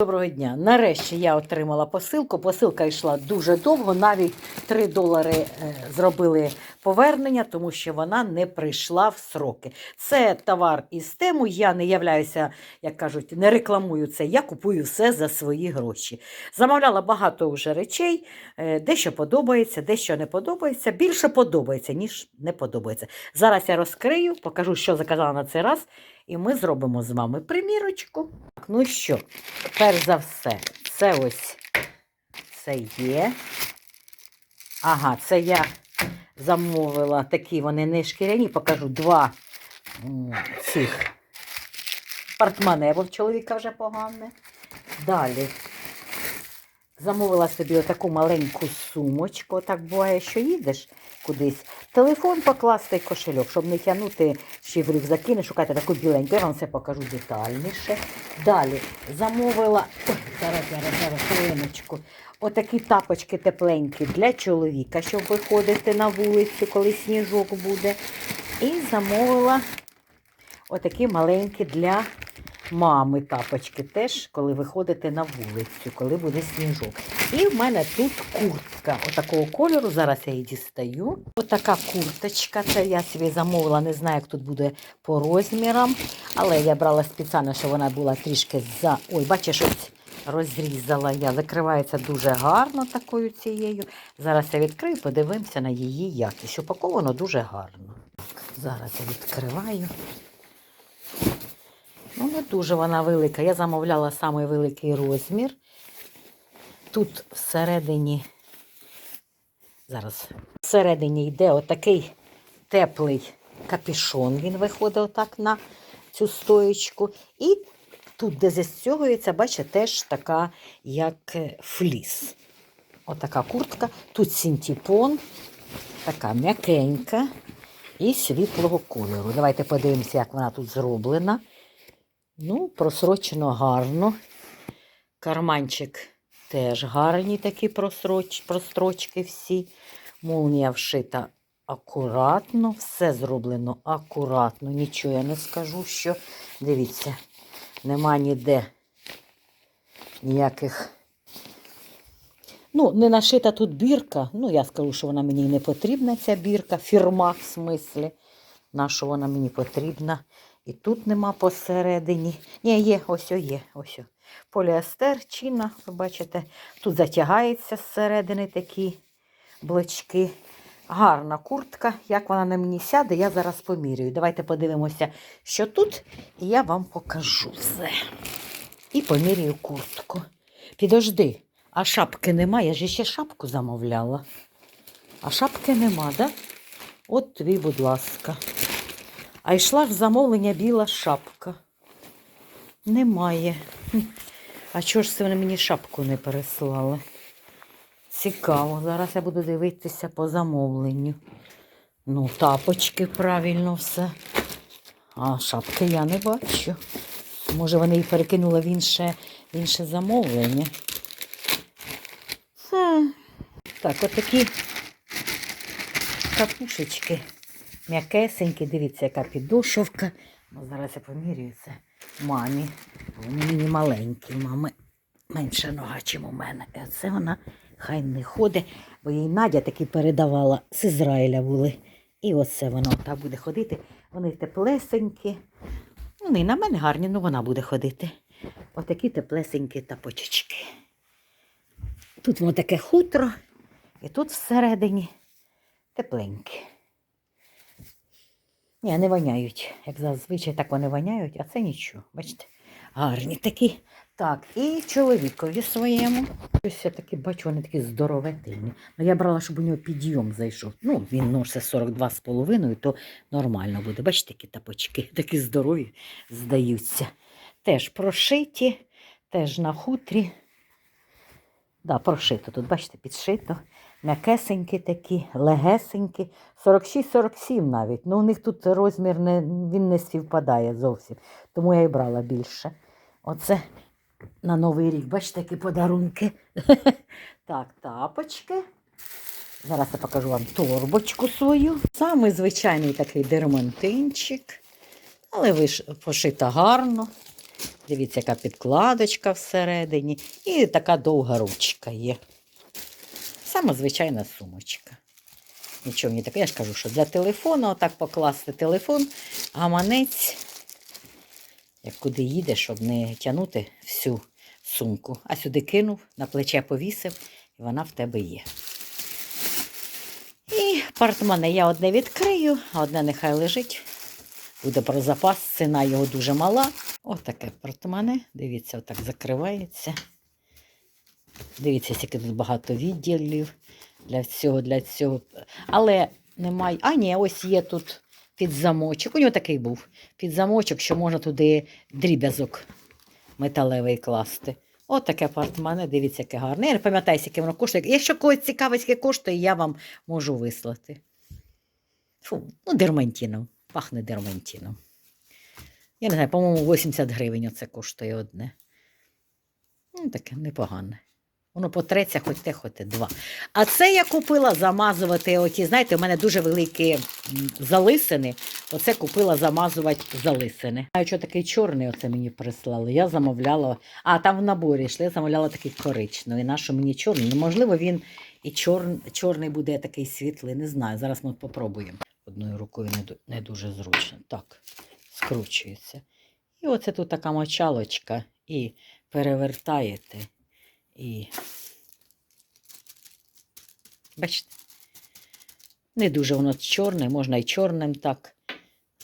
Доброго дня. Нарешті я отримала посилку. Посилка йшла дуже довго, навіть 3 долари е, зробили повернення, тому що вона не прийшла в сроки. Це товар із тему. Я не являюся, як кажуть, не рекламую це. Я купую все за свої гроші. Замовляла багато вже речей, е, дещо подобається, дещо не подобається. Більше подобається, ніж не подобається. Зараз я розкрию, покажу, що заказала на цей раз, і ми зробимо з вами примірочку. Так, ну що, перш за все, це ось це є. Ага, це я замовила такі вони не шкіряні, покажу два цих портмоне, бо в чоловіка вже погане. Далі замовила собі отаку маленьку сумочку. Так буває, що їдеш кудись. Телефон покласти і кошельок, щоб не тягнути ще в рюкзаки, не шукати таку біленьку. Я вам це покажу детальніше. Далі замовила. Зараз, зараз, зараз, хвилиночку. Отакі тапочки тепленькі для чоловіка, щоб виходити на вулицю, коли сніжок буде. І замовила отакі маленькі для мами тапочки теж, коли виходите на вулицю, коли буде сніжок. І в мене тут куртка отакого кольору. Зараз я її дістаю. Отака курточка. Це я собі замовила, не знаю, як тут буде по розмірам. Але я брала спеціально, щоб вона була трішки за. Ой, бачиш, ось розрізала я. Закривається дуже гарно такою цією. Зараз я відкрию, подивимося на її якість. Упаковано дуже гарно. Зараз я відкриваю. Ну, не дуже вона велика. Я замовляла самий великий розмір. Тут всередині, зараз, всередині йде отакий теплий капішон. Він виходить отак на цю стоєчку. І тут, де застягується, бачите, теж така, як е, фліс. Отака куртка. Тут синтепон, така м'якенька і світлого кольору. Давайте подивимося, як вона тут зроблена. Ну, просрочено гарно. Карманчик теж гарні такі просроч, прострочки всі. Молнія вшита акуратно, все зроблено акуратно. Нічого я не скажу, що. Дивіться, нема ніде ніяких. Ну, не нашита тут бірка. Ну, я скажу, що вона мені не потрібна, ця бірка, фірма в смислі. На що вона мені потрібна? І тут нема посередині. Ні, є, ось є, ось. о. Поліестер, чина, ви бачите, тут затягається зсередини такі блочки. Гарна куртка. Як вона на мені сяде, я зараз помірюю. Давайте подивимося, що тут, і я вам покажу все. І помірюю куртку. Підожди, а шапки нема, я ж ще шапку замовляла. А шапки нема, да? От тобі, будь ласка. А йшла в замовлення біла шапка. Немає. А чого ж це вони мені шапку не переслали? Цікаво. Зараз я буду дивитися по замовленню. Ну, тапочки правильно все. А шапки я не бачу. Може, вони її перекинули в інше, в інше замовлення. Хм. Так, от такі капушечки м'якесенькі. Дивіться, яка підошовка. Ну, зараз я помірюю це мамі. Вони мені маленькі, мами менша нога, ніж у мене. І оце вона хай не ходить, бо їй Надя таки передавала з Ізраїля були. І оце вона так буде ходити. Вони теплесенькі. Вони на мене гарні, але вона буде ходити. Отакі теплесенькі тапочечки. Тут воно таке хутро, і тут всередині тепленьке. Ні, не воняють. Як зазвичай так вони воняють, а це нічого. Бачите, гарні такі. Так, і чоловікові своєму. Ось я таки бачу, вони такі здоровительні. Ну, я брала, щоб у нього підйом зайшов. Ну, він носить 42,5, то нормально буде. Бачите, такі тапочки, такі здорові здаються. Теж прошиті, теж на хутрі. Да, прошито тут, бачите, підшито. М'якесенькі такі, легесенькі. 46-47 навіть. Ну, у них тут розмір не, він не співпадає зовсім. Тому я і брала більше. Оце на Новий рік, бачите, які подарунки. Так, тапочки. Зараз я покажу вам торбочку свою. Самий звичайний такий дермантинчик. Але виш... пошита гарно. Дивіться, яка підкладочка всередині. І така довга ручка є. Сама звичайна сумочка. Нічого не таке. Я ж кажу, що для телефону отак покласти телефон, гаманець, як куди їде, щоб не тягнути всю сумку. А сюди кинув, на плече повісив, і вона в тебе є. І портмоне я одне відкрию, а одне нехай лежить. Буде про запас, ціна його дуже мала. Отаке портмоне. Дивіться, отак закривається. Дивіться, скільки тут багато відділів для всього, для цього. Але немає. А, ні, ось є тут під замочок. У нього такий був. Під замочок, що можна туди дріб'язок металевий класти. От таке портмоне, дивіться, яке гарне. Я не пам'ятаю, скільки воно коштує. Якщо когось цікавить, скільки коштує, я вам можу вислати. Фу, ну, дермантином. Пахне дермантином. Я не знаю, по-моєму, 80 гривень оце коштує одне. Ну, таке непогане. Воно потреться хоч те, хоч те два. А це я купила замазувати оті, знаєте, у мене дуже великі залисини. Оце купила замазувати залисини. Знаю, що такий чорний оце мені прислали. Я замовляла. А, там в наборі йшли, я замовляла такий коричневий. Нащо мені чорний? Ну, можливо, він і чор... чорний буде такий світлий. Не знаю. Зараз ми попробуємо. Одною рукою не дуже зручно. Так, скручується. І оце тут така мочалочка. І перевертаєте. І. Бачите? Не дуже воно чорне, можна і чорним так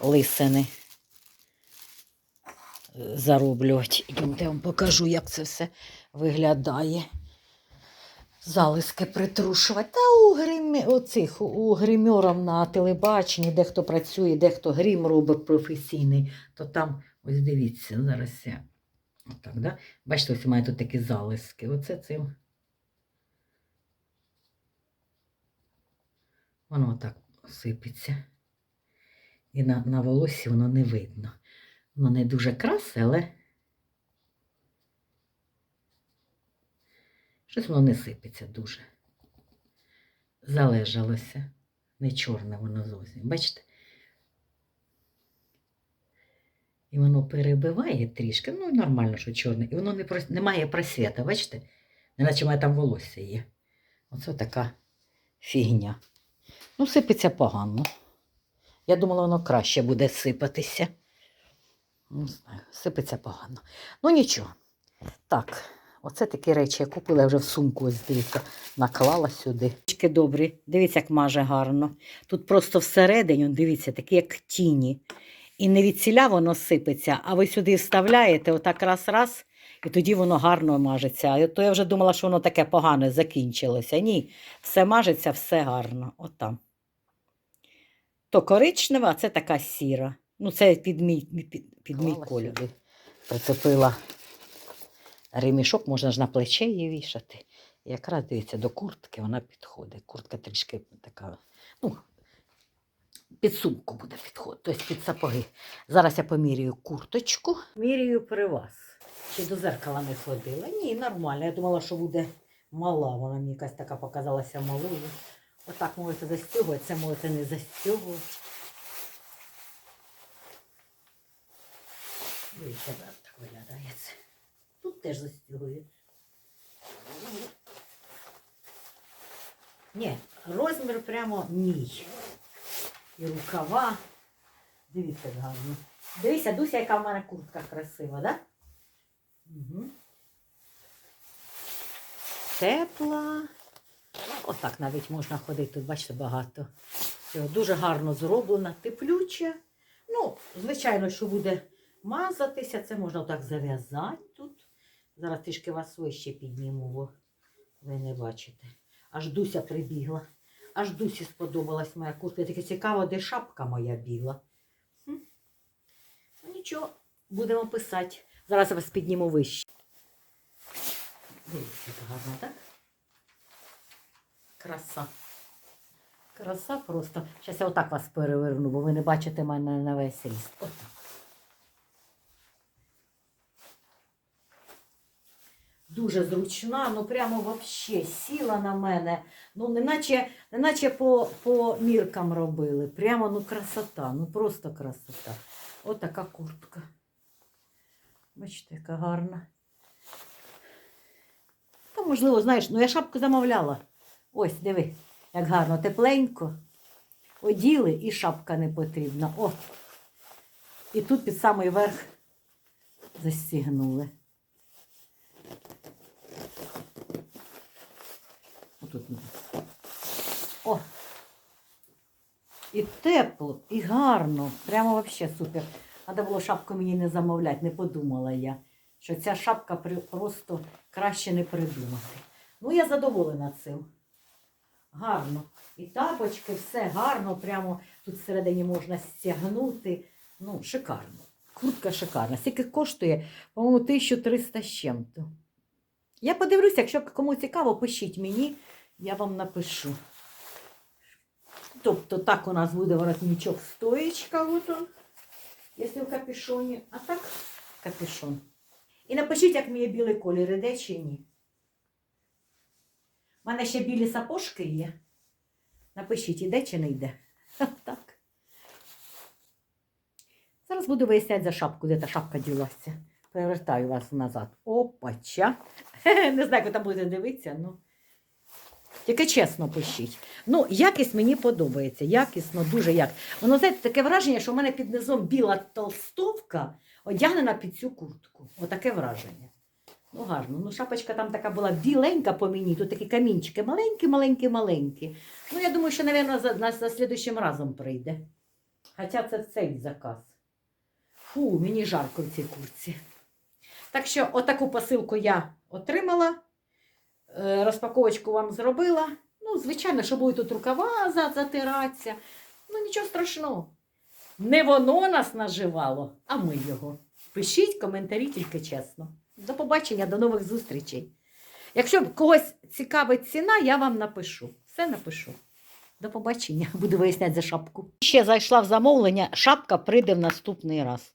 лисини зароблювати. Ідемте, я вам покажу, як це все виглядає. Залиски притрушувати. Та у гримі, оцих, у гримерів на телебаченні, де хто працює, де хто грім робить професійний, то там, ось дивіться, зараз я. Отак, да? Бачите, ось мене тут такі залиски. Оце цим. Воно отак сипеться. І на, на волосі воно не видно. Воно не дуже красе, але щось воно не сипеться дуже. Залежалося. Не чорне воно зовсім. Бачите? І воно перебиває трішки. Ну, нормально, що чорне. І воно не, прос- не має просвіта, бачите? Неначе має там волосся є. Оце така фігня. Ну, сипеться погано. Я думала, воно краще буде сипатися. Не знаю, сипеться погано. Ну нічого. Так, оце такі речі я купила я вже в сумку, ось дивіться, наклала сюди. Ручки добрі, дивіться, як маже гарно. Тут просто всередині, дивіться, такі як тіні. І не від ціля воно сипеться, а ви сюди вставляєте отак раз-раз, і тоді воно гарно мажеться. А то я вже думала, що воно таке погане закінчилося. Ні, все мажеться, все гарно. Отам. То коричнева, а це така сіра. Ну, це під мій, під, під мій колір. Прицепила ремішок, можна ж на плече її вішати. Якраз дивіться, до куртки вона підходить. Куртка трішки така, ну, під сумку буде підходити, тобто під сапоги. Зараз я поміряю курточку. Міряю при вас. Чи до зеркала не ходила? Ні, нормально. Я думала, що буде мала. Вона мені якась така показалася малою. Отак можете застягувати, це можете не застягувати. Дивіться, так виглядає. Тут теж застягують. Ні, розмір прямо мій. І рукава. Дивіться як гарно. Дивіться, Дуся, яка в мене куртка красива, да? Угу. Тепла. Отак навіть можна ходити. Тут, бачите, багато. Цього. Дуже гарно зроблена, теплюча. Ну, звичайно, що буде мазатися, це можна так зав'язати тут. Зараз трішки вас вище підніму, бо ви не бачите. Аж Дуся прибігла. Аж Дусі сподобалась моя куртка. Таке цікаво, де шапка моя біла. Хм. Ну нічого, будемо писати. Зараз я вас підніму вище. Дивіться, гарно, так? Краса. Краса просто. Зараз я отак вас переверну, бо ви не бачите мене на весь ріст. Отак. Дуже зручна, ну прямо вообще сіла на мене. Ну, неначе, неначе по, по міркам робили. Прямо ну красота, ну просто красота. Отака куртка. Бачите, яка гарна. Та, можливо, знаєш, ну я шапку замовляла. Ось, диви, як гарно, тепленько. Оділи і шапка не потрібна. О! І тут під самий верх застігнули. Отут. О! І тепло, і гарно. Прямо взагалі супер. Треба було шапку мені не замовляти, не подумала я, що ця шапка просто краще не придумати. Ну, я задоволена цим. Гарно. І тапочки, все гарно, прямо тут всередині можна стягнути. Ну, шикарно. Куртка шикарна. Скільки коштує, по-моєму, 1300 з чим-то. Я подивлюся, якщо кому цікаво, пишіть мені, я вам напишу. Тобто так у нас буде воротничок стоєчка, от он, якщо в капюшоні, а так капюшон. І напишіть, як мені білий колір іде чи ні. У мене ще білі сапожки є. Напишіть, іде чи не йде. Так. Зараз буду виясняти за шапку, де та шапка ділася. Перевертаю вас назад. Опача. Не знаю, як там будете дивитися, ну. Тільки чесно пишіть. Ну, якість мені подобається. Якісно, дуже як. Воно, знаєте, таке враження, що в мене під низом біла толстовка одягнена під цю куртку. Отаке враження. Ну, гарно. Ну, шапочка там така була біленька по мені, тут такі камінчики маленькі, маленькі, маленькі. Ну, я думаю, що, мабуть, за, на, за слідущим разом прийде. Хоча це цей заказ. Фу, мені жарко в цій курці. Так що, отаку посилку я отримала. Е, Розпаковочку вам зробила. Ну, звичайно, що будуть тут рукава затиратися. Ну, нічого страшного. Не воно нас наживало, а ми його. Pишіть коментарі тільки чесно. До побачення, до нових зустрічей. Якщо когось цікавить ціна, я вам напишу. Все напишу. До побачення. Буду виясняти за шапку. Ще зайшла в замовлення, шапка прийде в наступний раз.